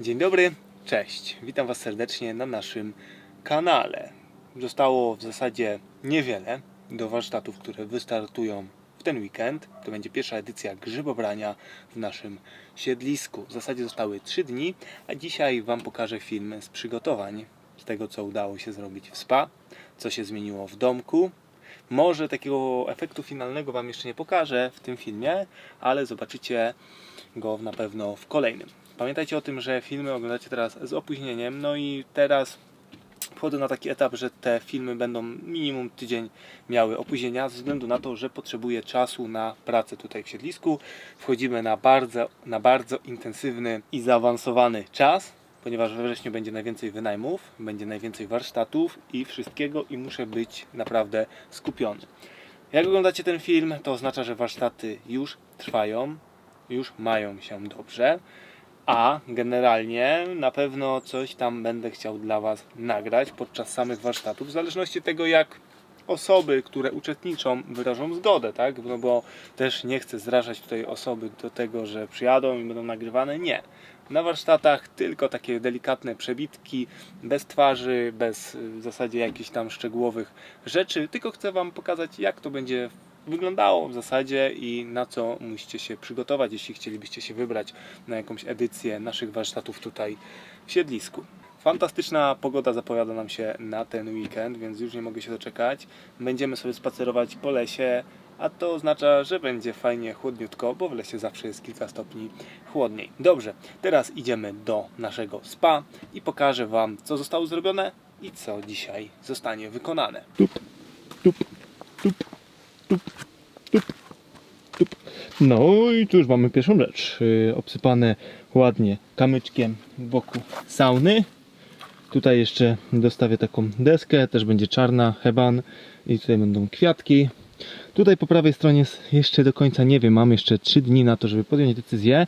Dzień dobry, cześć. Witam Was serdecznie na naszym kanale. Zostało w zasadzie niewiele do warsztatów, które wystartują w ten weekend. To będzie pierwsza edycja grzybobrania w naszym siedlisku. W zasadzie zostały 3 dni, a dzisiaj Wam pokażę film z przygotowań, z tego co udało się zrobić w spa, co się zmieniło w domku. Może takiego efektu finalnego Wam jeszcze nie pokażę w tym filmie, ale zobaczycie go na pewno w kolejnym. Pamiętajcie o tym, że filmy oglądacie teraz z opóźnieniem, no i teraz wchodzę na taki etap, że te filmy będą minimum tydzień miały opóźnienia, ze względu na to, że potrzebuję czasu na pracę tutaj w siedlisku. Wchodzimy na bardzo, na bardzo intensywny i zaawansowany czas, ponieważ we wrześniu będzie najwięcej wynajmów, będzie najwięcej warsztatów i wszystkiego i muszę być naprawdę skupiony. Jak oglądacie ten film, to oznacza, że warsztaty już trwają, już mają się dobrze, a generalnie na pewno coś tam będę chciał dla Was nagrać podczas samych warsztatów, w zależności od tego, jak osoby, które uczestniczą, wyrażą zgodę, tak? No bo też nie chcę zrażać tutaj osoby do tego, że przyjadą i będą nagrywane. Nie. Na warsztatach tylko takie delikatne przebitki, bez twarzy, bez y, w zasadzie jakichś tam szczegółowych rzeczy, tylko chcę Wam pokazać, jak to będzie wyglądało w zasadzie i na co musicie się przygotować, jeśli chcielibyście się wybrać na jakąś edycję naszych warsztatów tutaj w siedlisku. Fantastyczna pogoda zapowiada nam się na ten weekend, więc już nie mogę się doczekać. Będziemy sobie spacerować po lesie, a to oznacza, że będzie fajnie chłodniutko, bo w lesie zawsze jest kilka stopni chłodniej. Dobrze, teraz idziemy do naszego spa i pokażę Wam, co zostało zrobione i co dzisiaj zostanie wykonane. No i tu już mamy pierwszą rzecz. Yy, obsypane ładnie kamyczkiem wokół sauny. Tutaj jeszcze dostawię taką deskę, też będzie czarna heban i tutaj będą kwiatki. Tutaj po prawej stronie jeszcze do końca nie wiem, mam jeszcze 3 dni na to, żeby podjąć decyzję.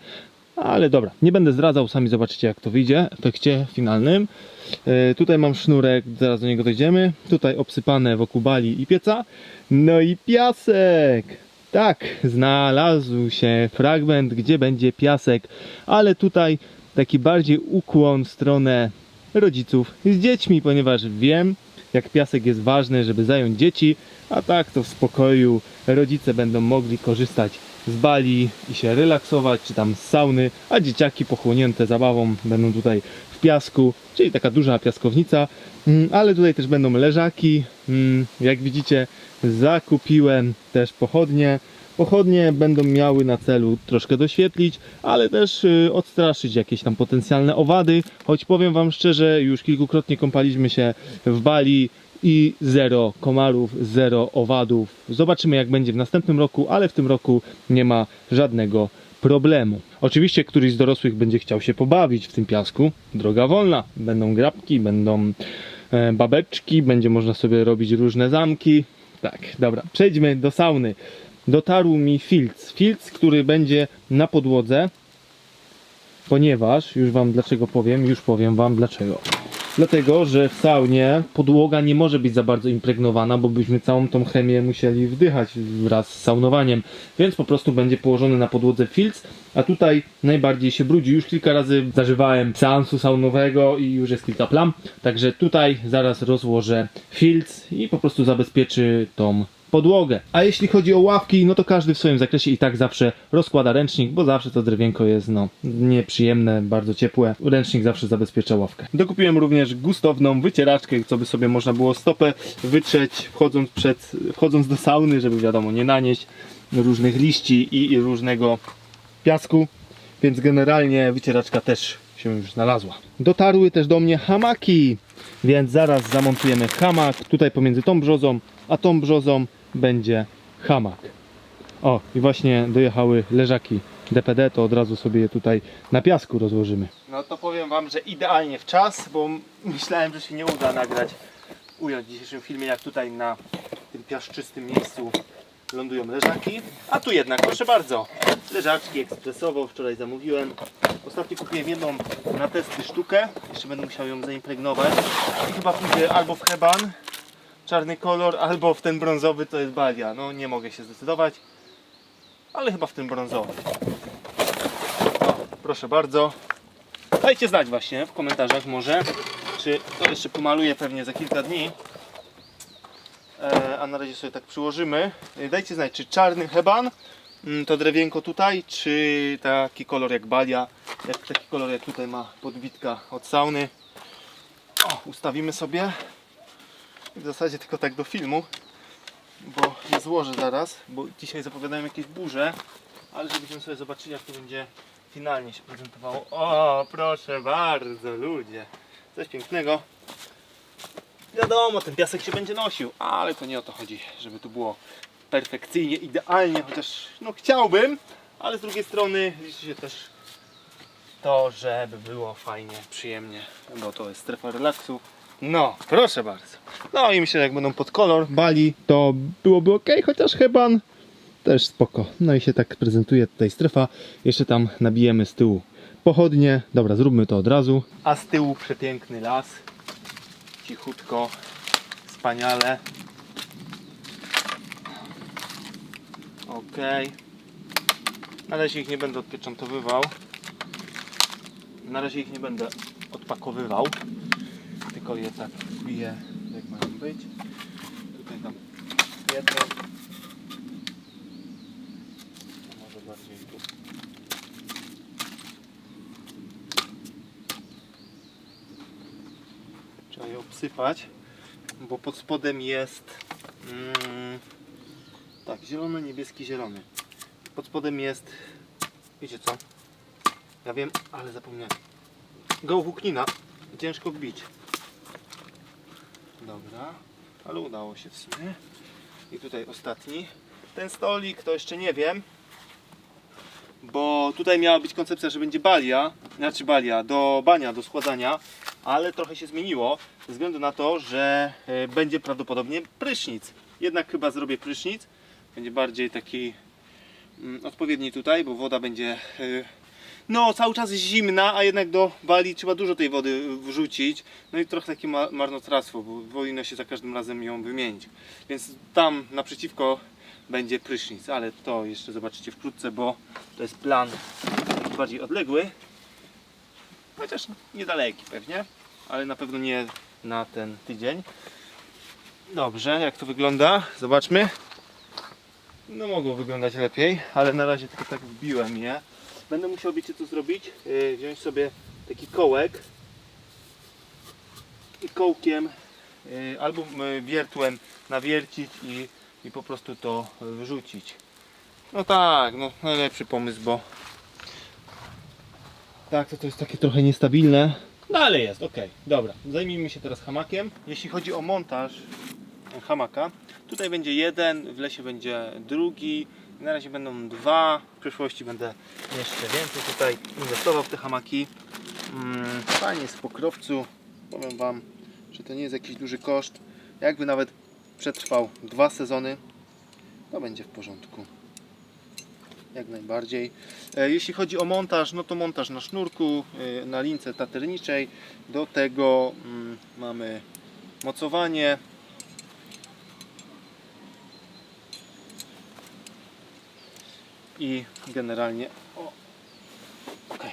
Ale dobra, nie będę zdradzał, sami zobaczycie jak to wyjdzie w efekcie finalnym. Yy, tutaj mam sznurek, zaraz do niego dojdziemy. Tutaj obsypane wokół bali i pieca. No i piasek! Tak, znalazł się fragment, gdzie będzie piasek, ale tutaj taki bardziej ukłon w stronę rodziców z dziećmi, ponieważ wiem, jak piasek jest ważny, żeby zająć dzieci, a tak to w spokoju rodzice będą mogli korzystać z bali i się relaksować, czy tam z sauny, a dzieciaki pochłonięte zabawą będą tutaj w piasku, czyli taka duża piaskownica, Mm, ale tutaj też będą leżaki, Mm, jak widzicie zakupiłem też pochodnie, Pochodnie będą miały na celu troszkę doświetlić, ale też y, odstraszyć jakieś tam potencjalne owady, choć powiem Wam szczerze, już kilkukrotnie kąpaliśmy się w Bali i zero komarów, zero owadów. Zobaczymy jak będzie w następnym roku, ale w tym roku nie ma żadnego problemu. Oczywiście któryś z dorosłych będzie chciał się pobawić w tym piasku. Droga wolna. Będą grabki, będą e, babeczki, będzie można sobie robić różne zamki. Tak, dobra, przejdźmy do sauny. Dotarł mi filc. Filc, który będzie na podłodze, ponieważ, już Wam dlaczego powiem, już powiem Wam dlaczego. Dlatego, że w saunie podłoga nie może być za bardzo impregnowana, bo byśmy całą tą chemię musieli wdychać wraz z saunowaniem, więc po prostu będzie położony na podłodze filc, a tutaj najbardziej się brudzi. Już kilka razy zażywałem seansu saunowego i już jest kilka plam, także tutaj zaraz rozłożę filc i po prostu zabezpieczy tą podłogę. A jeśli chodzi o ławki, no to każdy w swoim zakresie i tak zawsze rozkłada ręcznik, bo zawsze to drewienko jest no nieprzyjemne, bardzo ciepłe. Ręcznik zawsze zabezpiecza ławkę. Dokupiłem również gustowną wycieraczkę, co by sobie można było stopę wytrzeć wchodząc, przed, wchodząc do sauny, żeby wiadomo nie nanieść różnych liści i, i różnego piasku, więc generalnie wycieraczka też się już znalazła. Dotarły też do mnie hamaki, więc zaraz zamontujemy hamak tutaj pomiędzy tą brzozą a tą brzozą będzie hamak. O, i właśnie dojechały leżaki DPD, to od razu sobie je tutaj na piasku rozłożymy. No to powiem Wam, że idealnie w czas, bo myślałem, że się nie uda nagrać, ująć w dzisiejszym filmie, jak tutaj na tym piaszczystym miejscu lądują leżaki. A tu jednak, proszę bardzo, leżaczki ekspresowo, wczoraj zamówiłem. Ostatnio kupiłem jedną na testy sztukę, jeszcze będę musiał ją zaimpregnować. I chyba pójdzie albo w heban, czarny kolor, albo w ten brązowy to jest balia. No nie mogę się zdecydować, ale chyba w ten brązowy. O, proszę bardzo. Dajcie znać właśnie w komentarzach może, czy to jeszcze pomaluję pewnie za kilka dni. E, a na razie sobie tak przyłożymy. E, Dajcie znać, czy czarny heban, mm, to drewienko tutaj, czy taki kolor jak balia, jak taki kolor jak tutaj ma podbitka od sauny. O, ustawimy sobie. W zasadzie tylko tak do filmu, bo nie złożę zaraz, bo dzisiaj zapowiadają jakieś burze, ale żebyśmy sobie zobaczyli jak to będzie finalnie się prezentowało. O, proszę bardzo, ludzie. Coś pięknego. Wiadomo, ten piasek się będzie nosił, ale to nie o to chodzi, żeby tu było perfekcyjnie, idealnie, chociaż no chciałbym, ale z drugiej strony liczy się też to, żeby było fajnie, przyjemnie, bo to jest strefa relaksu. No, proszę bardzo. No i myślę, że jak będą pod kolor bali, to byłoby ok, chociaż heban też spoko. No i się tak prezentuje tutaj strefa. Jeszcze tam nabijemy z tyłu pochodnie. Dobra, zróbmy to od razu. A z tyłu przepiękny las. Cichutko, wspaniale. Ok. Na razie ich nie będę odpieczętowywał. Na razie ich nie będę odpakowywał. Tylko je tak wbiję jak mają być. Tutaj tam jedno. Może bardziej tu. Trzeba je obsypać, bo pod spodem jest mm, tak, zielony, niebieski, zielony. Pod spodem jest, wiecie co? Ja wiem, ale zapomniałem. Gołwłóknina. Ciężko wbić. Dobra, ale udało się w sumie. I tutaj ostatni. Ten stolik to jeszcze nie wiem, bo tutaj miała być koncepcja, że będzie balia, znaczy balia, do bania, do składania, ale trochę się zmieniło ze względu na to, że e, będzie prawdopodobnie prysznic. Jednak chyba zrobię prysznic, będzie bardziej taki mm, odpowiedni tutaj, bo woda będzie e, no cały czas zimna, a jednak do bali trzeba dużo tej wody wrzucić. No i trochę takie ma- marnotrawstwo, bo powinno się za każdym razem ją wymienić. Więc tam naprzeciwko będzie prysznic, ale to jeszcze zobaczycie wkrótce, bo to jest plan bardziej odległy. Chociaż niedaleki pewnie, ale na pewno nie na ten tydzień. Dobrze, jak to wygląda? Zobaczmy. No mogło wyglądać lepiej, ale na razie tylko tak wbiłem je. Będę musiał, wiecie co zrobić? Yy, wziąć sobie taki kołek i kołkiem yy, albo yy, wiertłem nawiercić i, i po prostu to wyrzucić. No tak, no najlepszy pomysł, bo tak, to, to jest takie trochę niestabilne. No ale jest, ok, dobra. Zajmijmy się teraz hamakiem. Jeśli chodzi o montaż hamaka, tutaj będzie jeden, w lesie będzie drugi, na razie będą dwa, w przyszłości będę jeszcze więcej tutaj inwestował w te hamaki. Mm, Fajnie jest w pokrowcu, powiem Wam, że to nie jest jakiś duży koszt. Jakby nawet przetrwał dwa sezony, to będzie w porządku. Jak najbardziej. E, Jeśli chodzi o montaż, no to montaż na sznurku, e, na lince taterniczej. Do tego mm, mamy mocowanie. I generalnie. O, okej.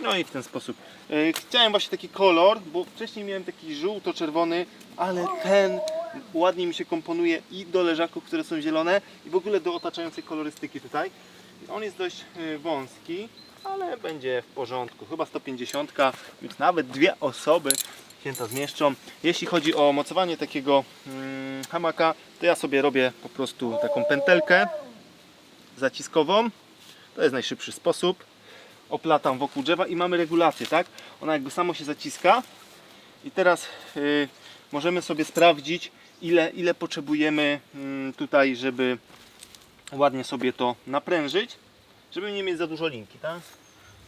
No i w ten sposób. E, Chciałem właśnie taki kolor, bo wcześniej miałem taki żółto-czerwony, ale ten ładnie mi się komponuje i do leżaków, które są zielone i w ogóle do otaczającej kolorystyki tutaj. On jest dość e, wąski, ale będzie w porządku. Chyba 150, więc nawet dwie osoby się to zmieszczą. Jeśli chodzi o mocowanie takiego mm, hamaka, to ja sobie robię po prostu taką pętelkę zaciskową. To jest najszybszy sposób. Oplatam wokół drzewa i mamy regulację, tak? Ona jakby samo się zaciska. I teraz y, możemy sobie sprawdzić, ile, ile potrzebujemy mm, tutaj, żeby ładnie sobie to naprężyć, żeby nie mieć za dużo linki, tak?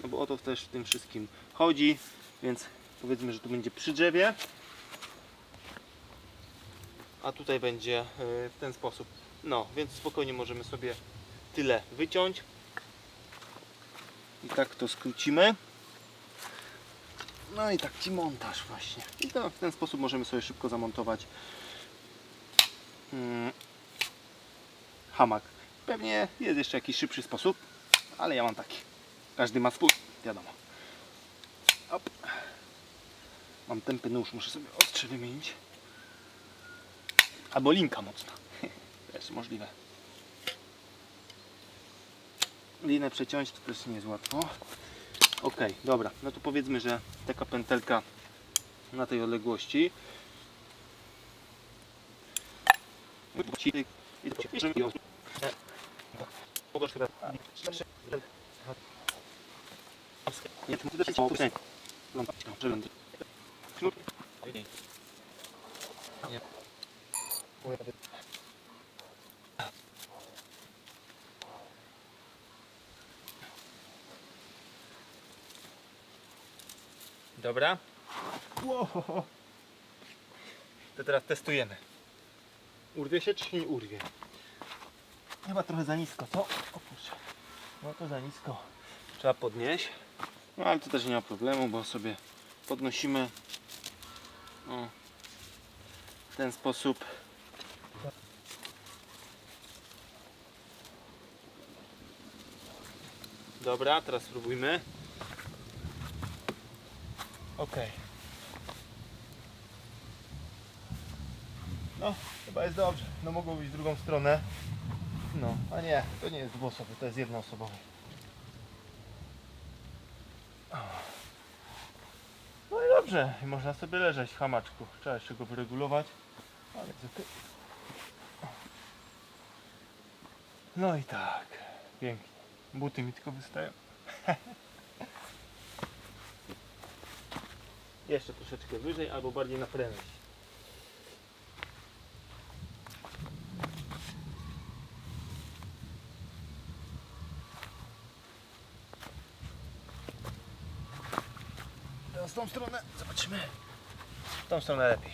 No bo o to też w tym wszystkim chodzi, więc powiedzmy, że tu będzie przy drzewie, a tutaj będzie y, w ten sposób. No, więc spokojnie możemy sobie tyle wyciąć. I tak to skrócimy. No i tak ci montaż właśnie. I to w ten sposób możemy sobie szybko zamontować mm, hamak. Pewnie jest jeszcze jakiś szybszy sposób, ale ja mam taki. Każdy ma swój, wiadomo. Hop. Mam tępy nóż, muszę sobie ostrze wymienić. Albo linka mocna. To jest możliwe. Linę przeciąć to też nie jest łatwo. Ok, dobra. No to powiedzmy, że taka pętelka na tej odległości. Nie, to też jest mało piosenki. Żelędy. Sznur. Nie. Dobra. Wow. To teraz testujemy. Urwie się czy nie urwie? Chyba trochę za nisko, co? O kurczę. No to za nisko. Trzeba podnieść. No ale to też nie ma problemu, bo sobie podnosimy o, w ten sposób. Dobra, teraz spróbujmy. Ok. No, chyba jest dobrze. No mogło być drugą stronę. No, a nie, to nie jest dwuosobowy, to jest jednoosobowy. No i dobrze, i można sobie leżeć w hamaczku. Trzeba jeszcze go wyregulować, ale. No i tak, pięknie. Buty mi tylko wystają. jeszcze troszeczkę wyżej albo bardziej na prędkość. Teraz w tą stronę, zobaczymy. W tą stronę lepiej.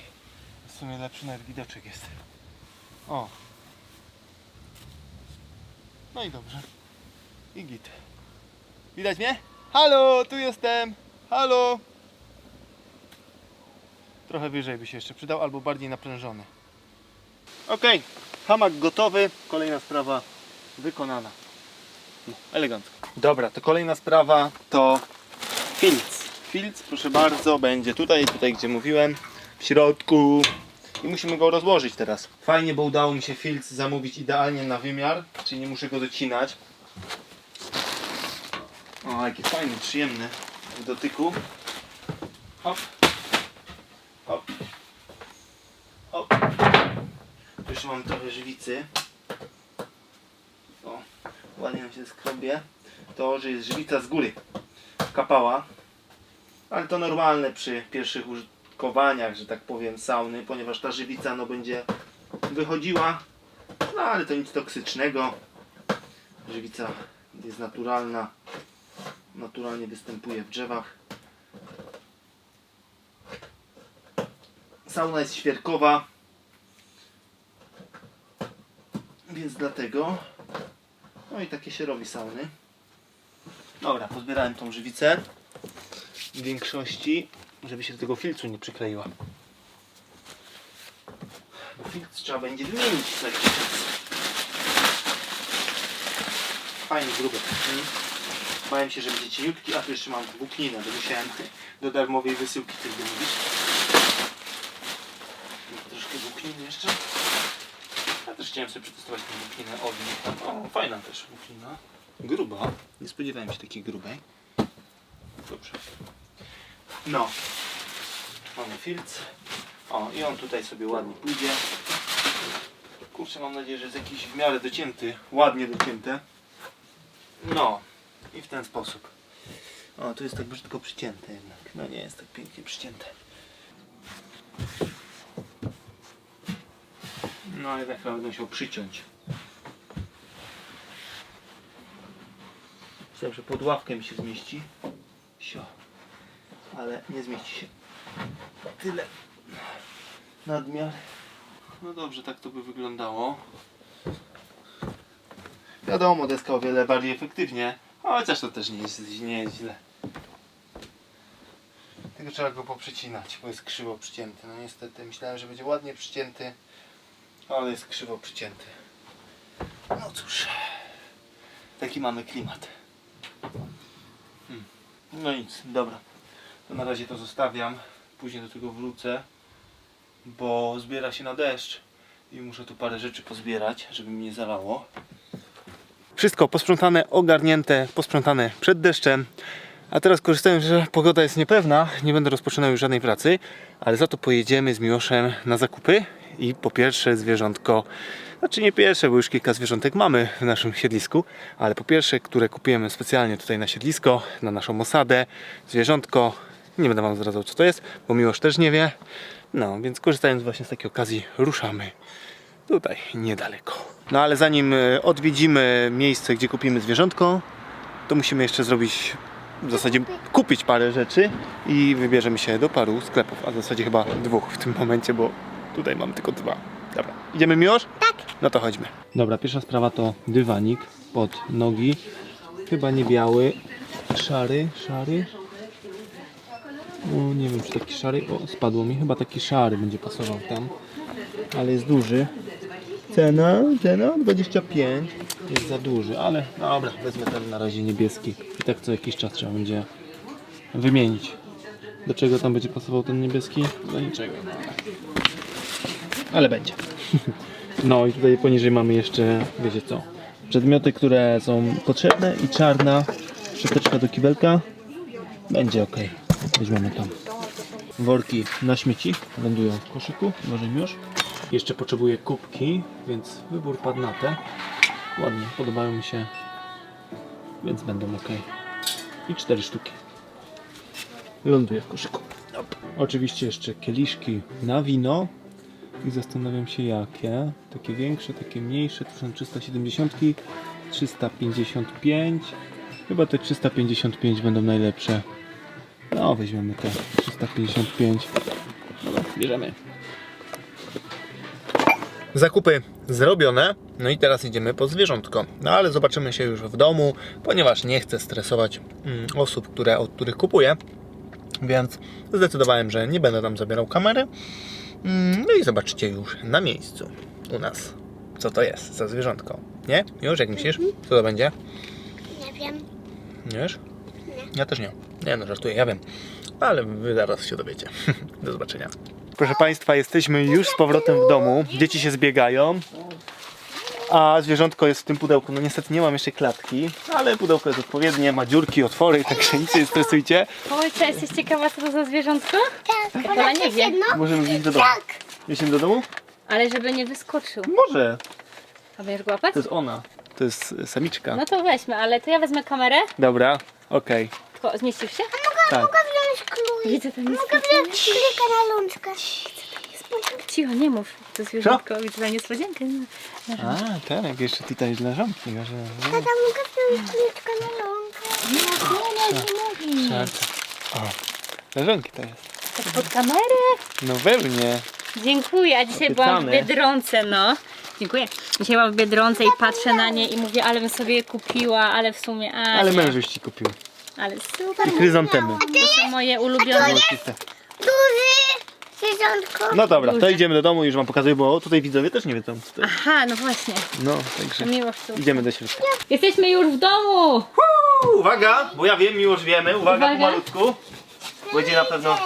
W sumie lepszy nawet widoczek jest. O. No i dobrze. I git. Widać mnie? Halo, tu jestem. Halo. Trochę wyżej by się jeszcze przydał, albo bardziej naprężony. Ok, hamak gotowy. Kolejna sprawa wykonana. No, elegancko. Dobra, to kolejna sprawa to filc. Filc, proszę bardzo, będzie tutaj, tutaj gdzie mówiłem, w środku. I musimy go rozłożyć teraz. Fajnie, bo udało mi się filc zamówić idealnie na wymiar, czyli nie muszę go docinać. O, jaki fajny, przyjemny w dotyku. Hop. Hop. Hop. Tu Jeszcze mam trochę żywicy. O, ładnie nam się skrobie. To, że jest żywica z góry. Kapała. Ale to normalne przy pierwszych użytkowaniach, że tak powiem, sauny, ponieważ ta żywica no, będzie wychodziła. No ale to nic toksycznego. Żywica jest naturalna. Naturalnie występuje w drzewach. Sauna jest świerkowa. Więc dlatego. No i takie się robi sauny. Dobra, pozbierałem tą żywicę w większości, żeby się do tego filtru nie przykleiła. Bo filtr trzeba będzie wymienić co jakiś czas. Fajnie gruby. Mm. Bałem się, że będzie cieniutki, a tu jeszcze mam włókninę, bo musiałem do darmowej wysyłki coś domówić. Troszkę włókniny jeszcze. Ja też chciałem sobie przetestować tę włókninę Owi. O, fajna też włóknina. Gruba. Nie spodziewałem się takiej grubej. Dobrze. No. Mamy filc. O, i on tutaj sobie ładnie pójdzie. Kurczę, mam nadzieję, że jest jakiś w miarę docięty. Ładnie docięte. No. I w ten sposób. O, tu jest tak brzydko przycięte jednak. No nie jest tak pięknie przycięte. No jednak chyba będę musiał przyciąć. Myślałem, że pod ławkę mi się zmieści. Sio. Ale nie zmieści się. Tyle. Nadmiar. No dobrze, tak to by wyglądało. Wiadomo, deska o wiele bardziej efektywnie. Chociaż to też nie jest, nie jest źle. Tylko trzeba go poprzycinać, bo jest krzywo przycięty. No niestety, myślałem, że będzie ładnie przycięty, ale jest krzywo przycięty. No cóż, taki mamy klimat. Hmm. No nic, dobra. To na razie to zostawiam. Później do tego wrócę, bo zbiera się na deszcz i muszę tu parę rzeczy pozbierać, żeby mi nie zalało. Wszystko posprzątane, ogarnięte, posprzątane przed deszczem. A teraz korzystając, że pogoda jest niepewna, nie będę rozpoczynał już żadnej pracy, ale za to pojedziemy z Miłoszem na zakupy i po pierwsze zwierzątko, znaczy nie pierwsze, bo już kilka zwierzątek mamy w naszym siedlisku, ale po pierwsze, które kupujemy specjalnie tutaj na siedlisko, na naszą osadę, zwierzątko, nie będę Wam zdradzał co to jest, bo Miłosz też nie wie, no więc korzystając właśnie z takiej okazji ruszamy tutaj niedaleko. No ale zanim e, odwiedzimy miejsce, gdzie kupimy zwierzątko, to musimy jeszcze zrobić, w zasadzie kupić parę rzeczy i wybierzemy się do paru sklepów, a w zasadzie chyba dwóch w tym momencie, bo tutaj mam tylko dwa. Dobra, idziemy Miłosz? Tak. No to chodźmy. Dobra, pierwsza sprawa to dywanik pod nogi. Chyba nie biały, szary, szary. O, nie wiem czy taki szary, o spadło mi, chyba taki szary będzie pasował tam, ale jest duży. Cena, cena 25. Jest za duży, ale dobra, wezmę ten na razie niebieski. I tak co jakiś czas trzeba będzie wymienić. Do czego tam będzie pasował ten niebieski? Do niczego. Ale- będzie. No i tutaj poniżej mamy jeszcze, wiecie co, przedmioty, które są potrzebne i czarna szczoteczka do kibelka. Będzie ok. Weźmiemy tam. Worki na śmieci lądują w koszyku, może już. Jeszcze potrzebuję kubki, więc wybór padł na te. Ładnie, podobają mi się, więc będą ok. I cztery sztuki. Ląduje w koszyku. Oczywiście jeszcze kieliszki na wino. I zastanawiam się jakie. Takie większe, takie mniejsze. Tu są 370, 355. Chyba te 355 będą najlepsze. No, weźmiemy te 355. Dobra, bierzemy. Zakupy zrobione, no i teraz idziemy po zwierzątko. No ale zobaczymy się już w domu, ponieważ nie chcę stresować mm, osób, które, od których kupuję. Więc zdecydowałem, że nie będę tam zabierał kamery. Mm, No i zobaczycie już na miejscu u nas, co to jest za zwierzątko. Nie? Już jak myślisz? Co to będzie? Nie wiem. Nie wiesz? Ja też nie. Nie no, żartuję, ja wiem. Ale wy zaraz się dowiecie. Do zobaczenia. Proszę Państwa, jesteśmy już z powrotem w domu. Dzieci się zbiegają. A zwierzątko jest w tym pudełku. No niestety nie mam jeszcze klatki, ale pudełko jest odpowiednie, ma dziurki, otwory, także nic się nie stresujcie. Polce, jesteś ciekawa co to za zwierzątko? Tak, Pola nie wie, Możemy iść do domu. Tak. Jedziemy do domu? ale żeby nie wyskoczył. Może. A będziesz go łapać? To jest ona. To jest e, samiczka. No to weźmy, ale to ja wezmę kamerę. Dobra, okej. Tylko zmieścisz się? Tak. Mogę wziąć klucz. Widzę tam jest Mogę wziąć klika na lączkę. Cicho, nie mów. To zwierzątko, widzę tam niespodziankę. A, tak, jeszcze tutaj dla żonki. Że... Tata, mogę wziąć kliczkę na lączkę. Nie, nie, nie, Tak. O, dla żonki to jest. Tak pod kamerę? No pewnie. Dziękuję, a dzisiaj byłam w. Biedronce, no. Dziękuję. Dzisiaj byłam w Biedronce i patrzę na nie i mówię, ale bym sobie je kupiła, ale w sumie, a Ale nie. mężuś ci kupił. Ale super. I chryzantemy. To są moje ulubione. Duży zwierzątko. No dobra, to Duże. idziemy do domu i już wam pokazuję, bo tutaj widzowie też nie wiedzą co to jest. Aha, no właśnie. No, także Miło tu. idziemy do środka. Jesteśmy już w domu! Uwaga, bo ja wiem, miłość wiemy. Uwaga, Uwaga. pomalutku. Będzie na pewno...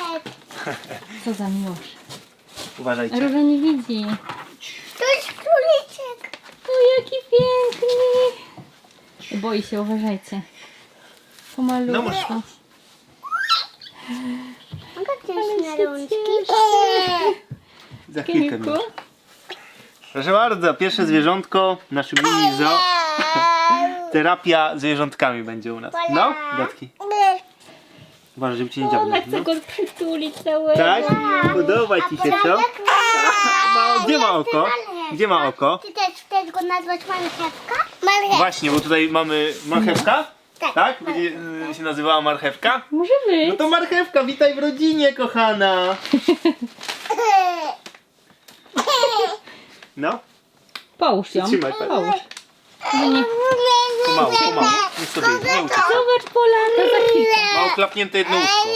Co za miłość. Uważajcie. Róża nie widzi. To jest króliczek. O, jaki piękny! Boi się, uważajcie. Pomalutko. No możesz. Mogę wziąć na. Za chwilkę. Miłość. Proszę bardzo, pierwsze zwierzątko w naszym mini zoo. Terapia zwierzątkami będzie u nas. No, datki. Uważaj, żeby cię nie dziabnął. Ona chce No. go przytulić całego. Tak? Podoba ci się, co? No, gdzie ma oko? Gdzie ma oko? Ty też chcesz go nazwać marchewka? Marchewka. Właśnie, bo tutaj mamy marchewka. Tak. Tak? Będzie y, się nazywała marchewka? Może być. No to marchewka, witaj w rodzinie, kochana. No, Połóż ją. Trzymaj, tak. Połóż. Nie... pomału, pomału. Sobie nie. Zobacz Pola, to za chwilkę. Mało klapnięte jedno łóżko.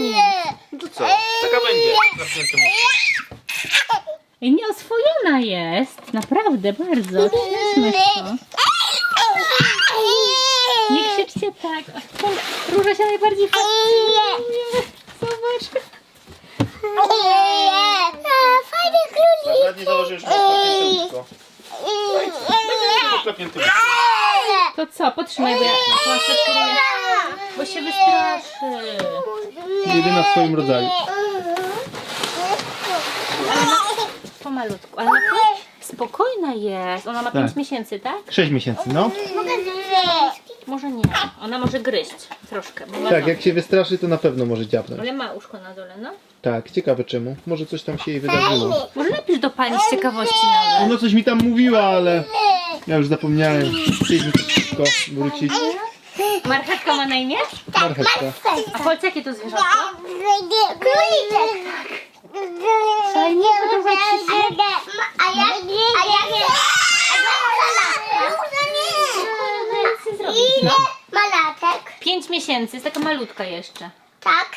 Nie. No to co? Taka będzie. Klapnięte łóżko. Ej, Nieoswojona jest. Naprawdę, bardzo. To. Nie Oczywiście tak. Róża się najbardziej fascynuje. Zobacz. E, fajny królik. Ładnie założyłeś mocno klapnięty To co, potrzymaj bo go jak Bo się wystraszy. Jedyna w swoim rodzaju. Ale na, pomalutku. Ale na, spokojna jest. Ona ma 5 Tak. miesięcy, tak? 6 miesięcy, no. Mogę zjeść. Może nie. Ona może gryźć troszkę. Bo ma Tak, nogi. jak się wystraszy, to na pewno może dziabnąć. Ale ma uszko na dole, no. Tak, ciekawe czemu. Może coś tam się jej wydarzyło. Może napisz do pani z ciekawości nawet. Ono coś mi tam mówiła, ale ja już zapomniałem. Chcieliśmy to szybko wrócić. Marchetka ma na imię? Marchetka. A Polce jakie to zwierzątko? Króliczek. Fajnie, podoba ci się? A ja, a ja nie. Nic nie zrobi. Ile malatek? 5 miesięcy, jest taka malutka jeszcze. Tak.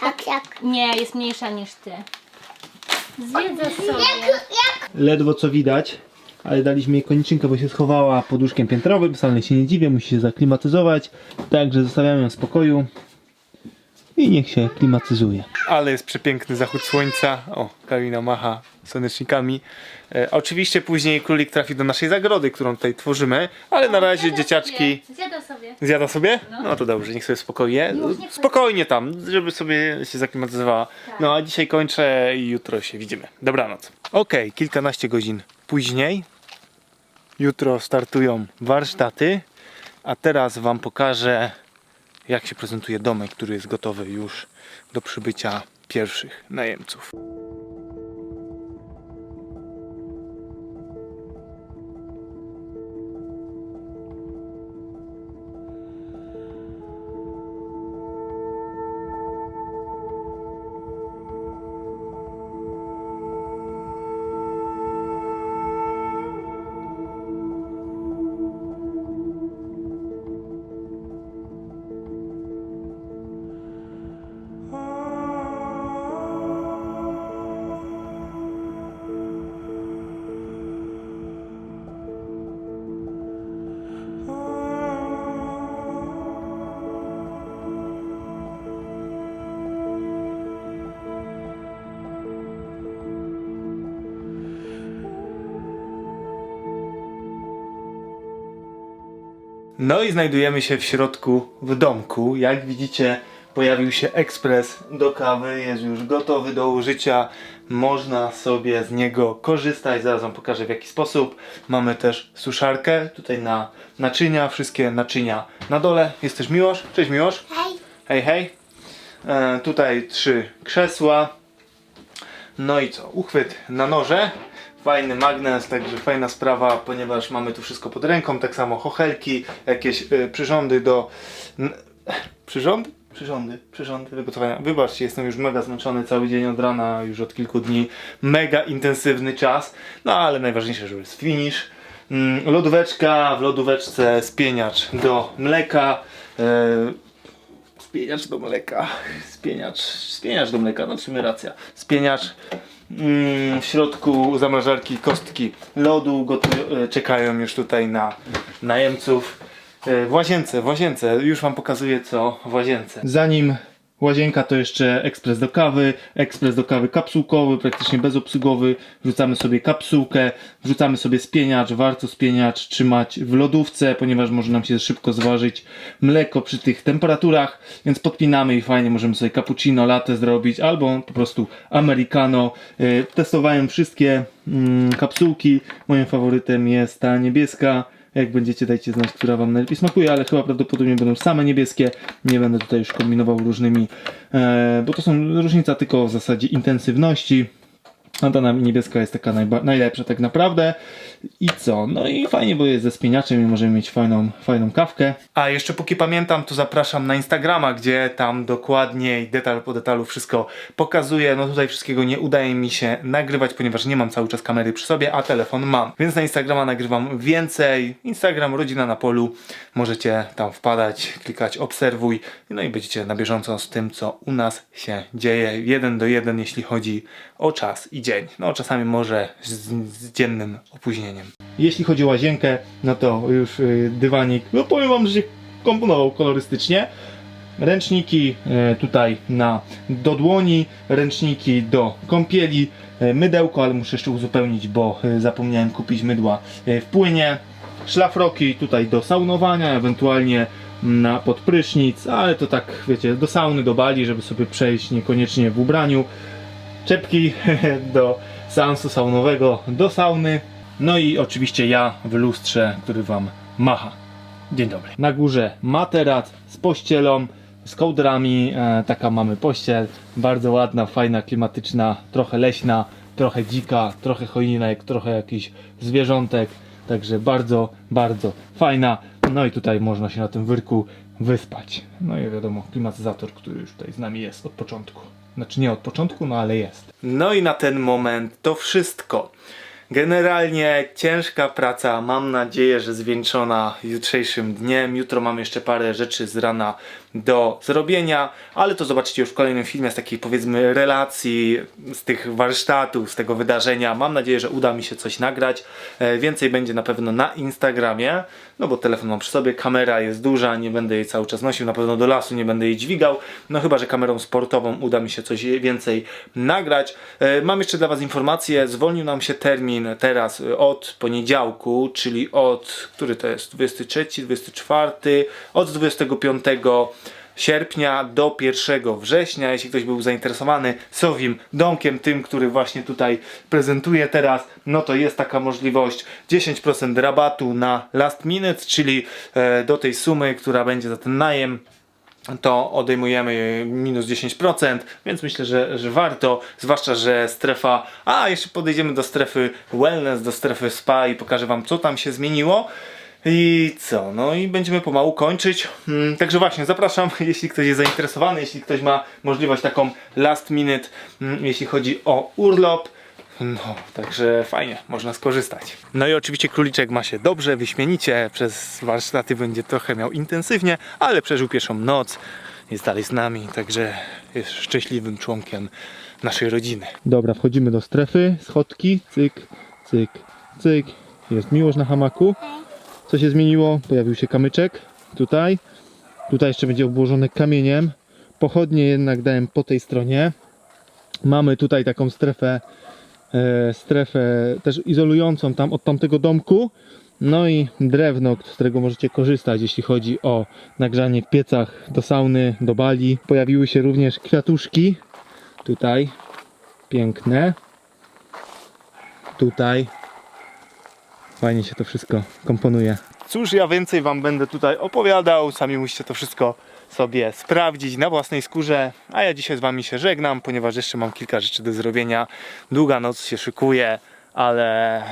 Tak jak. Nie, jest mniejsza niż ty. Zwiedza Jak, sobie. jak Ledwo co widać, ale daliśmy jej koniczynkę, bo się schowała pod łóżkiem piętrowym. Wcale się nie dziwię, musi się zaklimatyzować. Także zostawiamy ją w spokoju i niech się klimatyzuje. Ale jest przepiękny zachód słońca. O, Karina macha słonecznikami. E, oczywiście później królik trafi do naszej zagrody, którą tutaj tworzymy, ale na razie dzieciaczki Zjada sobie. Zjada sobie? No to dobrze, niech sobie spokojnie. Już nie Spokojnie tam, żeby sobie się zaklimatyzowała. No a dzisiaj kończę i jutro się widzimy. Dobranoc. Okej, kilkanaście godzin później. Jutro startują warsztaty, a teraz Wam pokażę, jak się prezentuje domek, który jest gotowy już do przybycia pierwszych najemców. No i znajdujemy się w środku w domku. Jak widzicie, pojawił się ekspres do kawy, jest już gotowy do użycia. Można sobie z niego korzystać. Zaraz Wam pokażę w jaki sposób. Mamy też suszarkę tutaj na naczynia, wszystkie naczynia na dole. Jest też Miłosz. Cześć Miłosz. Hej. Hej, hej. E, tutaj trzy krzesła. No i co? Uchwyt na noże. Fajny magnes, także fajna sprawa, ponieważ mamy tu wszystko pod ręką. Tak samo chochelki, jakieś y, przyrządy do. N- przyrządy? Przyrządy, przyrządy do gotowania. Wybaczcie, jestem już mega zmęczony cały dzień od rana, już od kilku dni. Mega intensywny czas. No ale najważniejsze, że jest finish. Mm, lodóweczka, w lodóweczce spieniacz do mleka. E, Spieniacz do mleka. Spieniacz, spieniacz do mleka, no w sumie racja. Spieniacz. Mm, w środku zamrażarki kostki lodu e, czekają już tutaj na najemców. E, W łazience, w łazience, już wam pokazuję co w łazience. Zanim łazienka to jeszcze ekspres do kawy, ekspres do kawy kapsułkowy, praktycznie bezobsługowy. Wrzucamy sobie kapsułkę, wrzucamy sobie spieniacz, warto spieniacz trzymać w lodówce, ponieważ może nam się szybko zważyć mleko przy tych temperaturach, więc podpinamy i fajnie możemy sobie cappuccino, latte zrobić, albo po prostu americano. E, Testowałem wszystkie mm, kapsułki, moim faworytem jest ta niebieska. Jak będziecie, dajcie znać, która Wam najlepiej smakuje, ale chyba prawdopodobnie będą same niebieskie. Nie będę tutaj już kombinował różnymi, e, bo to są różnica tylko w zasadzie intensywności. A ta niebieska jest taka najlepsza tak naprawdę. I co? No i fajnie, bo jest ze spieniaczem i możemy mieć fajną, fajną kawkę. A jeszcze póki pamiętam, to zapraszam na Instagrama, gdzie tam dokładniej, detal po detalu wszystko pokazuję. No tutaj wszystkiego nie udaje mi się nagrywać, ponieważ nie mam cały czas kamery przy sobie, a telefon mam. Więc na Instagrama nagrywam więcej. Instagram Rodzina na Polu. Możecie tam wpadać, klikać obserwuj. No i będziecie na bieżąco z tym, co u nas się dzieje. Jeden do jeden, jeśli chodzi o czas i dzień. No czasami może z, z dziennym opóźnieniem. Jeśli chodzi o łazienkę, no to już y, dywanik, no powiem wam, że się komponował kolorystycznie. Ręczniki e, tutaj na do dłoni, ręczniki do kąpieli, e, mydełko, ale muszę jeszcze uzupełnić, bo e, zapomniałem kupić mydła e, w płynie. szlafroki tutaj do saunowania, ewentualnie na podprysznic, ale to tak wiecie, do sauny, do bali, żeby sobie przejść niekoniecznie w ubraniu. Czepki do seansu saunowego, do sauny. No i oczywiście ja w lustrze, który wam macha. Dzień dobry. Na górze materac z pościelą, z kołdrami. E, taka mamy pościel. Bardzo ładna, fajna, klimatyczna, trochę leśna, trochę dzika, trochę choinek, trochę jakichś zwierzątek. Także bardzo, bardzo fajna. No i tutaj można się na tym wyrku wyspać. No i wiadomo, klimatyzator, który już tutaj z nami jest od początku. Znaczy nie od początku, no ale jest. No i na ten moment to wszystko. Generalnie ciężka praca, mam nadzieję, że zwieńczona jutrzejszym dniem. Jutro mam jeszcze parę rzeczy z rana do zrobienia, ale to zobaczycie już w kolejnym filmie z takiej powiedzmy relacji z tych warsztatów, z tego wydarzenia. Mam nadzieję, że uda mi się coś nagrać. E, Więcej będzie na pewno na Instagramie, no bo telefon mam przy sobie, kamera jest duża, nie będę jej cały czas nosił, na pewno do lasu nie będę jej dźwigał, no chyba, że kamerą sportową uda mi się coś więcej nagrać. E, Mam jeszcze dla Was informację, zwolnił nam się termin teraz od poniedziałku, czyli od, który to jest, 23, 24, od 25 sierpnia do 1 września. Jeśli ktoś był zainteresowany Sowim domkiem, tym, który właśnie tutaj prezentuję teraz, no to jest taka możliwość 10% rabatu na last minute, czyli e, do tej sumy, która będzie za ten najem to odejmujemy minus 10%, więc myślę, że, że warto, zwłaszcza, że strefa, a jeszcze podejdziemy do strefy wellness, do strefy spa i pokażę Wam, co tam się zmieniło. I co? No i będziemy pomału kończyć. Mm, Także właśnie, zapraszam, jeśli ktoś jest zainteresowany, jeśli ktoś ma możliwość taką last minute, mm, jeśli chodzi o urlop. No, także fajnie, można skorzystać. No i oczywiście króliczek ma się dobrze, wyśmienicie. Przez warsztaty będzie trochę miał intensywnie, ale przeżył pierwszą noc. Jest dalej z nami, także jest szczęśliwym członkiem naszej rodziny. Dobra, wchodzimy do strefy, schodki, cyk, cyk, cyk. Jest miłość na hamaku. Co się zmieniło? Pojawił się kamyczek tutaj. Tutaj jeszcze będzie obłożone kamieniem. Pochodnie jednak dałem po tej stronie. Mamy tutaj taką strefę, e, strefę też izolującą tam od tamtego domku. No i drewno, z którego możecie korzystać, jeśli chodzi o nagrzanie w piecach do sauny, do bali. Pojawiły się również kwiatuszki. Tutaj piękne. Tutaj Fajnie się to wszystko komponuje. Cóż, ja więcej Wam będę tutaj opowiadał. Sami musicie to wszystko sobie sprawdzić na własnej skórze. A ja dzisiaj z Wami się żegnam, ponieważ jeszcze mam kilka rzeczy do zrobienia. Długa noc się szykuje, ale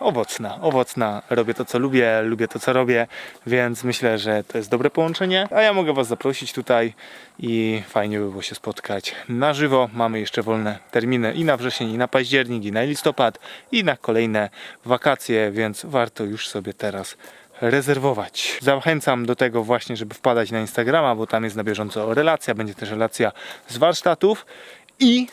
owocna, owocna. Robię to, co lubię, lubię to, co robię, więc myślę, że to jest dobre połączenie. A ja mogę Was zaprosić tutaj i fajnie by było się spotkać na żywo. Mamy jeszcze wolne terminy i na wrzesień, i na październik, i na listopad, i na kolejne wakacje, więc warto już sobie teraz rezerwować. Zachęcam do tego właśnie, żeby wpadać na Instagrama, bo tam jest na bieżąco relacja, będzie też relacja z warsztatów i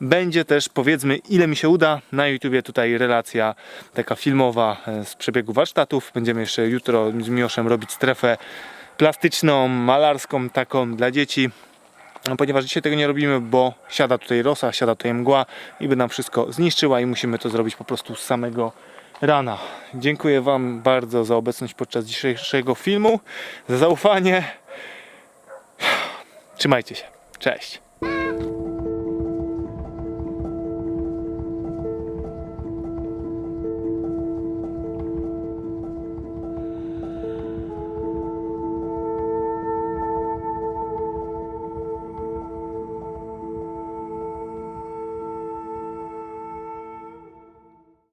będzie też powiedzmy ile mi się uda na YouTubie tutaj relacja taka filmowa e, z przebiegu warsztatów. Będziemy jeszcze jutro z Miłoszem robić strefę plastyczną, malarską taką dla dzieci. Ponieważ dzisiaj tego nie robimy, bo siada tutaj rosa, siada tutaj mgła i by nam wszystko zniszczyła i musimy to zrobić po prostu z samego rana. Dziękuję Wam bardzo za obecność podczas dzisiejszego filmu, za zaufanie. Trzymajcie się. Cześć.